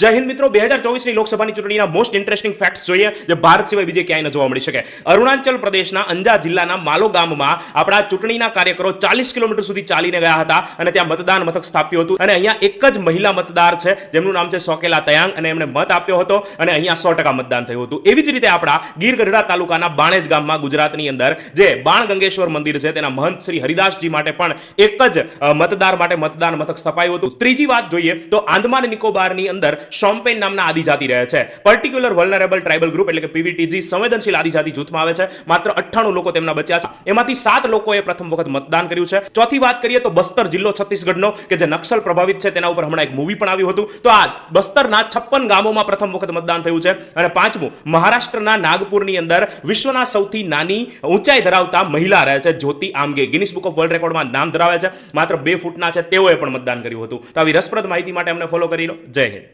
જય હિન્દ મિત્રો, બે હજાર ચોવીસની લોકસભાની ચૂંટણીના મોસ્ટ ઇન્ટરેસ્ટિંગ ફેક્ટ્સ જોઈએ, જે ભારત સિવાય બીજે ક્યાંય ન જોવા મળી શકે. અરુણાચલ પ્રદેશના અંજા જિલ્લાના માલો ગામમાં આપણા ચૂંટણીના કાર્યકરો ચાલીસ કિલોમીટર સુધી ચાલીને ગયા હતા અને ત્યાં મતદાન મથક સ્થાપ્યું હતું. અને અહીંયા એક જ મહિલા મતદાર છે, જેમનું નામ છે સોકેલા તયાંગ અને એમણે મત આપ્યો હતો અને અહીંયા સો ટકા મતદાન થયું હતું. એવી જ રીતે આપણા ગીર ગઢડા તાલુકાના બાણેજ ગામમાં ગુજરાતની અંદર, જે બાણ ગંગેશ્વર મંદિર છે, તેના મહંત શ્રી હરિદાસજી માટે પણ એક જ મતદાર માટે મતદાન મથક સ્થપાયું હતું. ત્રીજી વાત જોઈએ તો આંદમાન નિકોબારની અંદર શોમ્પેન નામના આદિજાતિ રહે છે. પર્ટિક્યુલર વલનરેબલ ટ્રાઇબલ ગ્રુપ એટલે કે પીવીટીજી સંવેદનશીલ આદિજાતિ જૂથમાં આવે છે. માત્ર અઠ્ઠાણું લોકો તેમના બચ્યા છે. એમાંથી સાત લોકોએ પ્રથમ વખત મતદાન કર્યું છે. ચોથી વાત કરીએ તો બસ્તર જિલ્લો છત્તીસગઢનો, કે જે નક્સલ પ્રભાવિત છે તેના ઉપર હમણાં એક મૂવી પણ આવ્યું હતું. તો આ બસ્તરના છપ્પન ગામોમાં પ્રથમ વખત મતદાન થયું છે. અને પાંચમું, મહારાષ્ટ્રના નાગપુરની અંદર વિશ્વના સૌથી નાની, ઊંચાઈ ધરાવતા મહિલા રહે છે. Jyoti Amge Guinness book of world રેકોર્ડમાં નામ ધરાવે છે. માત્ર બે ફૂટના છે, તેઓએ પણ મતદાન કર્યું હતું. તો આવી રસપ્રદ માહિતી માટે અમને ફોલો કરી લો. જય હિન્દ.